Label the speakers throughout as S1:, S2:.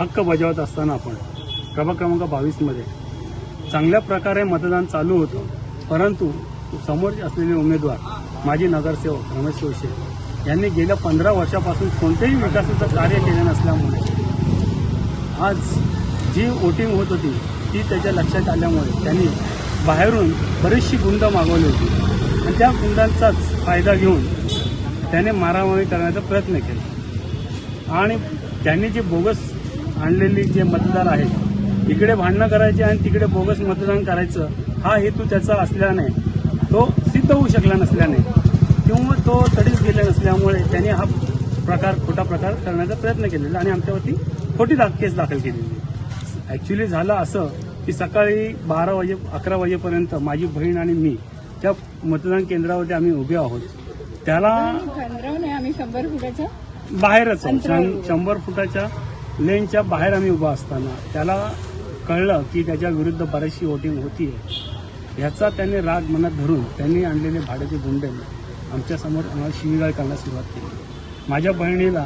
S1: हक्क बजावत असताना आपण प्रभाग क्रमांक बावीसमध्ये चांगल्या प्रकारे मतदान चालू होतं. परंतु समोर असलेले उमेदवार माजी नगरसेवक रमेश जोशी यांनी गेल्या पंधरा वर्षापासून कोणतेही विकासाचं कार्य केले नसल्यामुळे आज जी वोटिंग होत होती ती त्याच्या लक्षात आल्यामुळे त्यांनी बाहेरून बरीचशी गुंड मागवली होती. आणि त्या गुंडांचाच फायदा घेऊन त्याने मारामारी करण्याचा प्रयत्न केला. आणि त्यांनी जे बोगस आणलेली जे मतदार आहेत इकडे भांडणं करायचे आणि तिकडे बोगस मतदान करायचं हा हेतू त्याचा असल्याने तो सिद्ध होऊ शकला नसल्याने किंवा तो तडीच गेला नसल्यामुळे त्यांनी हा प्रकार खोटा प्रकार करण्याचा प्रयत्न केलेला आणि आमच्यावरती खोटी दा केस दाखल केलेली ॲक्च्युली झालं असं की सकाळी बारा वाजे अकरा वाजेपर्यंत माझी बहीण आणि मी त्या मतदान केंद्रावरती आम्ही उभे आहोत. त्याला
S2: आम्ही शंभर फुटाच्या
S1: बाहेरच शंभर फुटाच्या लेनच्या बाहेर आम्ही उभा असताना त्याला कळलं की त्याच्या विरुद्ध बरीचशी वोटिंग होतीये. ह्याचा त्याने राग मनात धरून त्यांनी आणलेले भाड्याचे गुंडे आमच्यासमोर आम्हाला शिवीगाळ करण्यास सुरुवात केली. माझ्या बहिणीला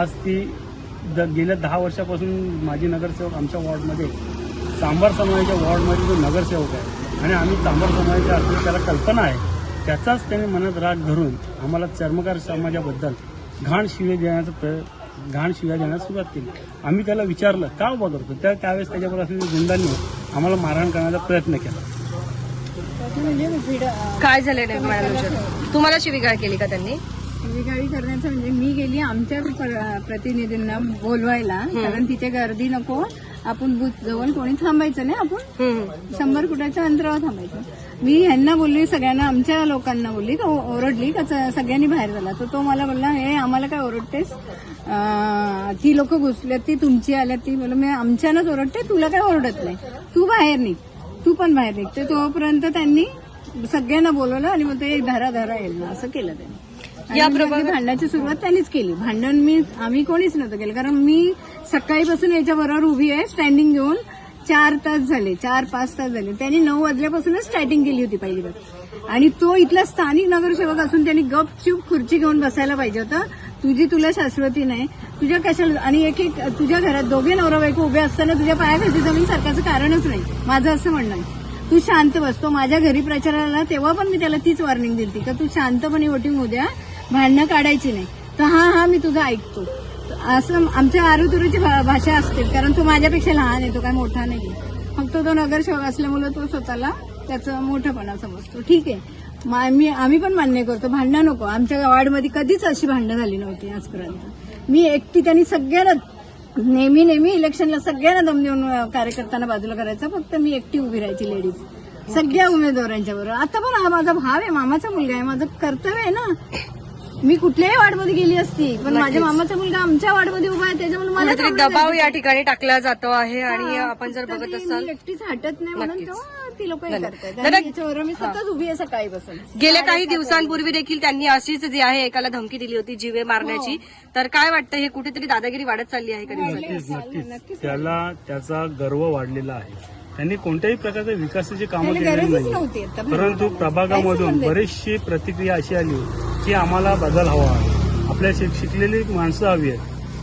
S1: आज ती द गेल्या दहा वर्षापासून माजी नगरसेवक आमच्या वॉर्डमध्ये सांबार समाजाच्या वॉर्डमध्ये जो नगरसेवक आहे आणि आम्ही सांबार समाजाच्या असल्याची त्याला कल्पना आहे त्याचाच त्याने मनात राग धरून आम्हाला चर्मकार समाजाबद्दल घाण शिवे देण्याचा प्रय घाण शिव्या देण्यास सुरुवात केली. आम्ही त्याला विचारलं का उभा करतो त्या त्यावेळेस त्याच्याबरोबर असलेल्या गुंडांनी आम्हाला मारहाण करण्याचा प्रयत्न केला.
S3: काय झालं नाही मॅडम तुम्हाला शिवीगाळ केली का त्यांनी?
S2: शिवीगाळी करण्याचं म्हणजे मी गेली आमच्या प्र- प्रतिनिधींना बोलवायला कारण तिथे गर्दी नको. आपण बूथ जवळ कोणी थांबायचं नाही आपण. शंभर फुटाच्या अंतरावर थांबायचं. मी ह्यांना बोलली सगळ्यांना आमच्या लोकांना बोलली का ओरडली का सगळ्यांनी बाहेर झाला. तर तो मला बोलला हे आम्हाला काय ओरडतेस? ती लोक घुसल्यात ती तुमची आल्यात ती बोल मी आमच्यानंच ओरडते तुला काय ओरडत नाही. तू बाहेर निघ. तू पण बाहेर निघ. तर तोपर्यंत त्यांनी सगळ्यांना बोलवलं आणि मग ते धरा धरा येईल असं केलं त्यांनी.
S3: या
S2: ती भांडणाची सुरुवात त्यांनीच केली. भांडण मी आम्ही कोणीच नव्हतं केलं. कारण मी सकाळीपासून याच्या बरोबर उभी आहे स्टँडिंग घेऊन चार तास झाले. चार पाच तास झाले. त्यांनी नऊ वाजल्यापासूनच स्टार्टिंग केली होती पहिली बार. आणि तो इथला स्थानिक नगरसेवक असून त्यांनी गपचूप खुर्ची घेऊन बसायला पाहिजे होतं. तुझी तुला शाश्वती नाही. तुझ्या कशाला आणि एक एक तुझ्या घरात दोघे नवरा बायको उभे असताना तुझ्या पायाखालची जमीन सरकारचं कारणच नाही. माझं असं म्हणणं आहे. तू शांत बस. तो माझ्या घरी प्रचाराला तेव्हा पण मी त्याला तीच वॉर्निंग दिली का तू शांतपणे वोटिंग होऊ द्या. भांडणं काढायची नाही. तर हा हा मी तुझं ऐकतो. असं आमच्या आरुतुरूची भा- भाषा असते कारण तो माझ्यापेक्षा लहान आहे तो काय मोठा नाही फक्त तो नगरसेवक असल्यामुळे तो स्वतःला त्याचं मोठंपणा समजतो. ठीक आहे. मा- मी आम्ही पण मान्य करतो भांडणं नको. आमच्या वार्डमध्ये कधीच अशी भांडणं झाली नव्हती आजपर्यंत. मी एकटी त्यांनी सगळ्यांना नेहमी नेहमी इलेक्शनला सगळ्यांना दम देऊन कार्यकर्त्यांना बाजूला करायचं. फक्त मी एकटी उभी राहायची लेडीज. सगळ्या उमेदवारांच्या बरोबर. आता पण हा माझा भाव आहे मामाचा मुलगा आहे माझं कर्तव्य आहे ना. मी कुठल्याही वार्डमध्ये गेली असती पण माझ्या मामाचा मुलगा आमच्या वार्डमध्ये उभा आहे त्याच्यामुळे मला
S3: कुठेतरी दबाव या ठिकाणी टाकला जातो आहे आणि
S2: हा,
S3: आपण जर बघत असाल
S2: एकटीच हटत नाही म्हणून
S3: नक्कीच.
S2: तो ती लोक हे
S3: धन्यवाद.
S2: करतात
S3: दादा-
S2: आणि याच्यावर मी सतत उभी आहे सकाळीपासून.
S3: गेल्या काही दिवसांपूर्वी देखील त्यांनी अशीच जी आहे एकाला धमकी दिली होती जीवे मारण्याची. तर काय वाटतं हे कुठेतरी दादागिरी वाढत चालली आहे कधी
S1: नक्कीच. नक्कीच. त्याला त्याचा गर्व वाढलेला आहे. त्यांनी कोणत्याही प्रकारचे विकासाची कामं केलेली
S2: गरजच
S1: नाही
S2: नव्हती आता.
S1: परंतु. प्रभागामधून बरीचशी प्रतिक्रिया अशी आली की आम्हाला बदल हवा आहे. आपल्या शिक- शिकलेली माणसं हवी आहेत.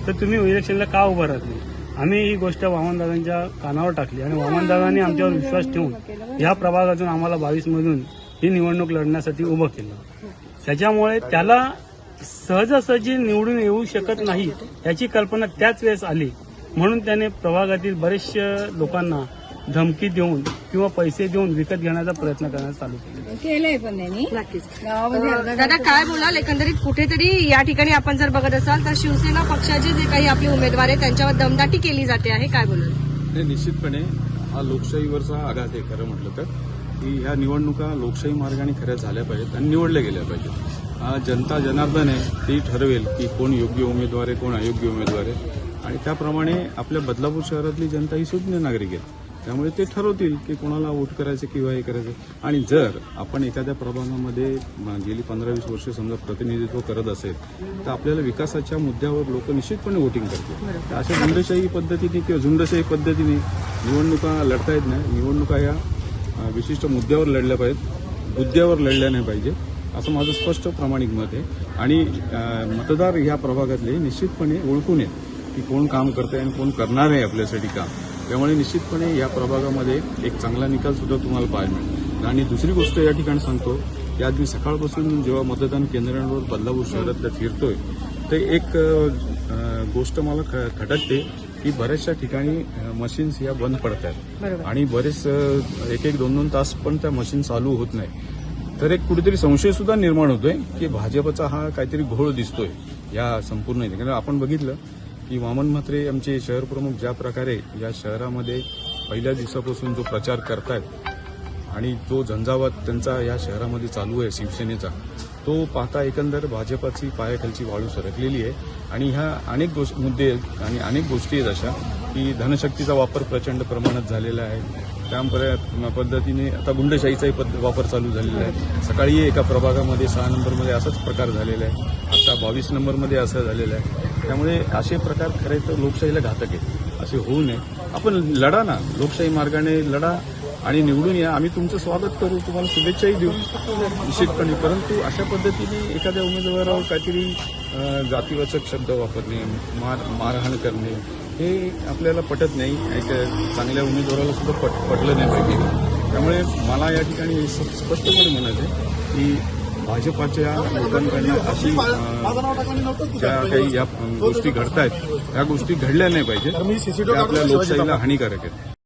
S1: तर तुम्ही इलेक्शनला का उभं राहत नाही? आम्ही ही गोष्ट वामनदादांच्या कानावर टाकली आणि वामनदादांनी आमच्यावर विश्वास ठेवून या प्रभागातून आम्हाला बावीस मधून ही निवडणूक लढण्यासाठी उभं केलं. त्याच्यामुळे त्याला सहजासहजी निवडून येऊ शकत नाही याची कल्पना त्याच वेळेस आली. म्हणून त्याने प्रभागातील बरेचशा लोकांना धमकी देऊन किंवा पैसे देऊन विकत घेण्याचा प्रयत्न करण्यास चालू केला.
S2: केलंय पण त्यांनी.
S3: नक्कीच.
S2: गावामध्ये अर्धा
S3: दादा काय बोलाल? एकंदरीत कुठेतरी या ठिकाणी आपण जर बघत असाल तर शिवसेना पक्षाचे जे काही आपले उमेदवार आहेत त्यांच्यावर दमदाटी केली जाते आहे. काय बोलाल?
S4: हे निश्चितपणे हा लोकशाहीवरचा आघात आहे खरं म्हटलं तर. की ह्या निवडणुका लोकशाही मार्गाने खऱ्या झाल्या पाहिजेत आणि निवडल्या गेल्या पाहिजेत. हा जनता जनार्दन आहे ती ठरवेल की कोण योग्य उमेदवार आहे कोण अयोग्य उमेदवार आहे. आणि त्याप्रमाणे आपल्या बदलापूर शहरातली जनता ही सुज्ञ नागरिक आहे. त्यामुळे ते ठरवतील की कोणाला वोट करायचं किंवा हे करायचं. आणि जर आपण एखाद्या प्रभागामध्ये गेली पंधरा वीस वर्ष समजा प्रतिनिधित्व करत असेल तर आपल्याला विकासाच्या मुद्द्यावर लोक निश्चितपणे वोटिंग करतील. तर अशा झुंडशाही पद्धतीने किंवा झुंडशाही पद्धतीने निवडणुका लढता येत नाही. निवडणुका या विशिष्ट मुद्द्यावर लढल्या पाहिजेत मुद्द्यावर लढल्या नाही पाहिजे असं माझं स्पष्ट प्रामाणिक मत आहे. आणि मतदार ह्या प्रभागातले निश्चितपणे ओळखून येत की कोण काम करतंय आणि कोण करणार आहे आपल्यासाठी काम. त्यामुळे निश्चितपणे या प्रभागामध्ये एक चांगला निकाल सुद्धा तुम्हाला पाहायला मिळेल. आणि दुसरी गोष्ट या ठिकाणी सांगतो की आज मी सकाळपासून जेव्हा मतदान केंद्रांवर बदलापूर शहरात फिरतोय ते एक गोष्ट मला खटकते की बऱ्याचशा ठिकाणी मशीन्स या बंद पडत आहेत
S3: बरोबर.
S4: आणि बरेच एक एक दोन दोन तास पण त्या मशीन चालू होत नाही. तर एक कुठेतरी संशय सुद्धा निर्माण होतोय की भाजपचा हा काहीतरी घोळ दिसतोय या संपूर्ण. कारण आपण बघितलं की वामन म्हात्रे आमचे शहर प्रमुख ज्या प्रकारे या शहरामध्ये पहिल्या दिवसापासून जो प्रचार करतायत आणि जो झंझावात त्यांचा या शहरामध्ये चालू आहे शिवसेनेचा. तो पाहता एकंदर भाजपाची पायाखालची वाळू सरकलेली आहे. आणि ह्या अनेक गोष्ट मुद्दे आहेत आणि अनेक गोष्टी आहेत अशा की धनशक्तीचा वापर प्रचंड प्रमाणात झालेला आहे. त्या पद्धतीने आता गुंडशाहीचाही पद वापर चालू झालेला आहे. सकाळी एका प्रभागामध्ये सहा नंबरमध्ये असाच प्रकार झालेला आहे. आता बावीस नंबरमध्ये असं झालेलं आहे. त्यामुळे असे प्रकार खरे तर लोकशाहीला घातक आहेत. असे होऊ नये. आपण लढा ना. लोकशाही मार्गाने लढा आणि निवडून या. आम्ही तुमचं स्वागत करू. तुम्हाला शुभेच्छाही देऊ. निश्चितपणे. परंतु अशा पद्धतीने एखाद्या उमेदवारावर काहीतरी जातीवाचक शब्द वापरणे मार मारहाण करणे हे आपल्याला पटत नाही. एक चांगल्या उमेदवाराला सुद्धा पट पटलं नाही पाहिजे. त्यामुळे मला या ठिकाणी स्पष्टपणे म्हणायचं आहे की भाजपाच्या लोकांकडनं अशी ज्या काही या गोष्टी घडतायत त्या गोष्टी घडल्या नाही पाहिजेत. त्या आपल्या लोकशाहीला हानिकारक आहेत.